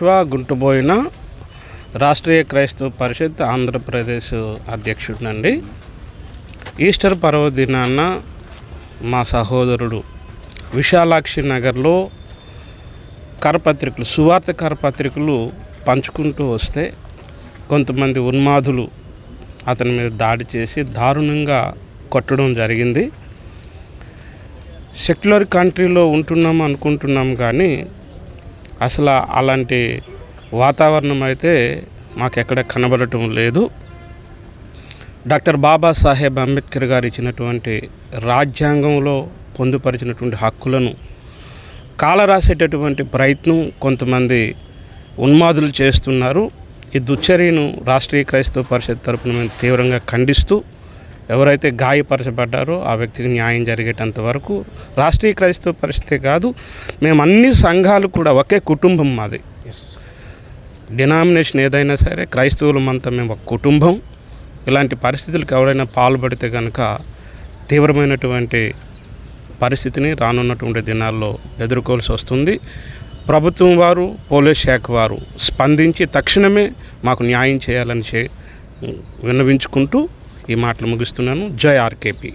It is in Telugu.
విశ్వ గుంటుబోయిన రాష్ట్రీయ క్రైస్తవ పరిషత్ ఆంధ్రప్రదేశ్ అధ్యక్షుడినండి. ఈస్టర్ పర్వదినాన మా సహోదరుడు విశాలాక్షి నగర్లో కరపత్రికలు సువార్త కరపత్రికలు పంచుకుంటూ వస్తే కొంతమంది ఉన్మాదులు అతని మీద దాడి చేసి దారుణంగా కొట్టడం జరిగింది. సెక్యులర్ కంట్రీలో ఉంటున్నాం అనుకుంటున్నాం కానీ అసలు అలాంటి వాతావరణం అయితే మాకెక్కడ కనబడటం లేదు. డాక్టర్ బాబాసాహెబ్ అంబేద్కర్ గారు ఇచ్చినటువంటి రాజ్యాంగంలో పొందుపరిచినటువంటి హక్కులను కాలరాసేటటువంటి ప్రయత్నం కొంతమంది ఉన్మాదులు చేస్తున్నారు. ఈ దుశ్చర్యను రాష్ట్రీయ క్రైస్తవ పరిషత్ తరపున మేము తీవ్రంగా ఖండిస్తూ ఎవరైతే గాయపరచబడ్డారో ఆ వ్యక్తికి న్యాయం జరిగేటంత వరకు రాష్ట్రీయ క్రైస్తవ పరిషతే కాదు మేము అన్ని సంఘాలు కూడా ఒకే కుటుంబం మాది. డినామినేషన్ ఏదైనా సరే క్రైస్తవులమంతా మేము ఒక కుటుంబం. ఇలాంటి పరిస్థితులకు ఎవరైనా పాల్పడితే కనుక తీవ్రమైనటువంటి పరిస్థితిని రానున్నటువంటి దినాల్లో ఎదుర్కోవాల్సి వస్తుంది. ప్రభుత్వం వారు పోలీస్ శాఖ వారు స్పందించి తక్షణమే మాకు న్యాయం చేయాలని చే విన్నవించుకుంటూ ఈ మాటలు ముగిస్తున్నాను. జై ఆర్కేపీ.